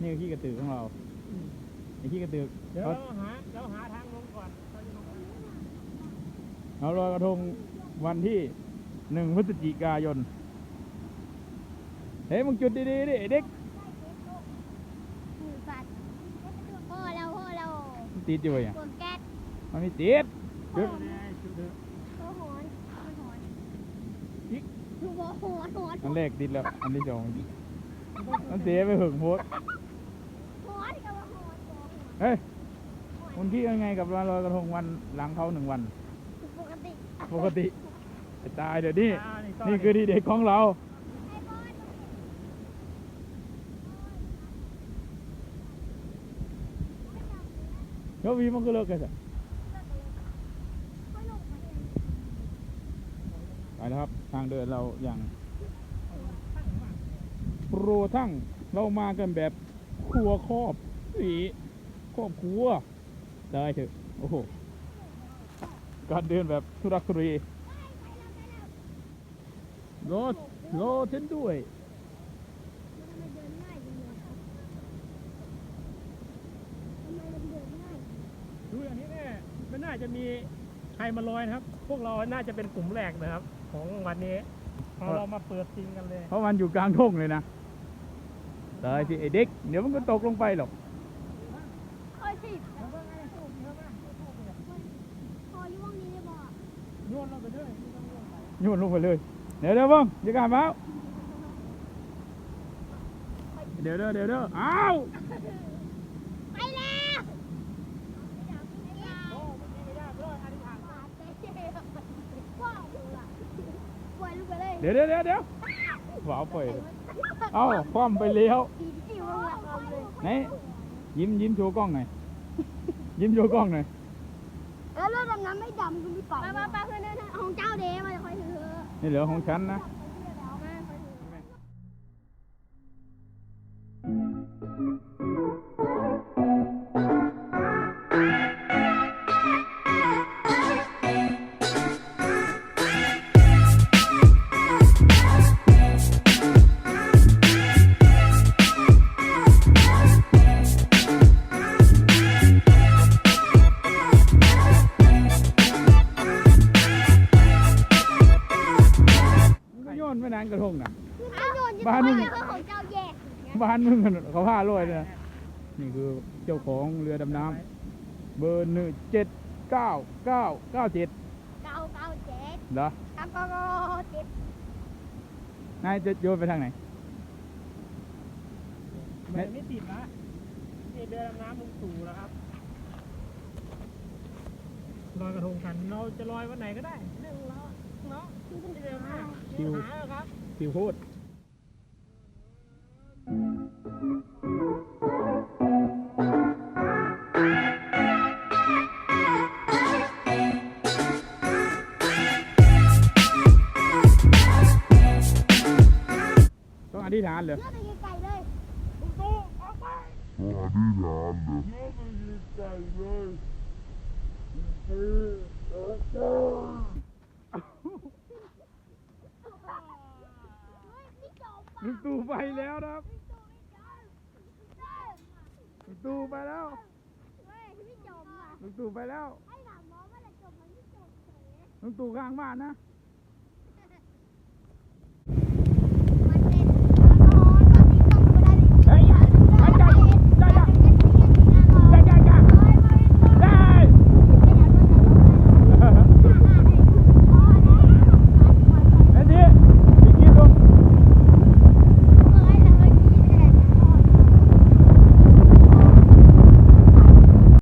นี่คือขี้กระตือของเราไอ้ขี้กระตือเดี๋ยวเขาเราหาเราหาทางลงก่อนเราจะลงไปเราลอยกระทงวันที่หนึ่งพฤศจิกายน เฮ้ยมึงจุดดีๆดิไอ้เด็กหมูสัตว์พ่อเราพ่อเรามันติดอยู่อะกดแก๊สมันไม่ติดจุดพ่อหอนพ่อหอนลูกบอกหอนหอนอันแรกติดแล้ว อันที่สองมันเสียไปหึงโพด หอนกับว่าหอนบอกหอน เฮ้ยคุณคิดยังไงกับวันลอยกระทงวันหลังเขาหนึ่งวัน ปกติปกติไอ้ตายเดี๋ยวนี้อ่านี่คือที่เด็กของเราไอ้บอลเดี๋ยววีมันก็เลิกกันสิไม่ลงมาเองไปแล้วครับ ทางเดินเราอย่างโปรทั้งเรามากันแบบครัวครอบสีค รอบครัวได้เถอะโอ้โหการเดินแบบทุรักทุเลรถรถฉันด้วยทำไมเช่นด้วยดูอย่างนี้เนี่ยไม่น่าจะมีใครมาลอยนะครับ พวกเราน่าจะเป็นกลุ่มแรกนะครับ ของวันนี้พอเรามาเปิดจริงกันเลย เพราะมันอยู่กลางทุ่งเลยนะตายสิไอเด็ก เดี๋ยวมันก็ตกลงไปหรอก คอยสิพอยุ่งนี้ได้บอกโยนลงไปด้วยโยนลงไปเลย เดี๋ยวเดี๋ยวเบ้างย่าการเมาเดี๋ยวเด้อเดี๋ยวเด้ออ้าวไปแล้วเดี๋ยวเดี๋ยวเดี๋ยวเดี๋ยวว้าวไปเอ้าคว่ำไปเลี้ยวดีจิ๋วลงเลยไหนยิ้มยิ้มโชว์กล้องหน่อย ยิ้มโชว์กล้องหน่อยเออเลือดดำน้ำไม่ดำก็ไม่ไปไปไปเพื่อนๆของเจ้าเดมาคอยถือ นี่เหลือของฉันนะ ก็โยนไม่นานกระทงนะบ้านมึง ของเจ้าแยกบ้านมึงกันเขาพาลอยเลยนะนี่คือเจ้าของเรือดำน้ำเบอร์หนึ่งเจ็ดเก้าเก้าเก้าเจ็ดเก้าเก้าเจ็ดเหรอเก้าเก้าเจ็ดนายจะโยนไปทางไหนมันไม่ติดนะนี่เดินดำน้ำลงสู่แล้วครับลอยกระทงกันเราจะลอยวันไหนก็ได้เรื่องของเราเนาะไม่เร็วมากชิว หาครับ ผิวโคตรต้องอธิษฐานเลยเลือกไปไกลๆเลยลุงตู่ไปแล้วนะครับลุง ตู่ไปแล้วเฮ้ยพี่จมอะลุงตู่ไปแล้ว ไอ้หลังมองว่าจะจมมันไม่จมเลยลุงตู่ข้างบ้านนะเ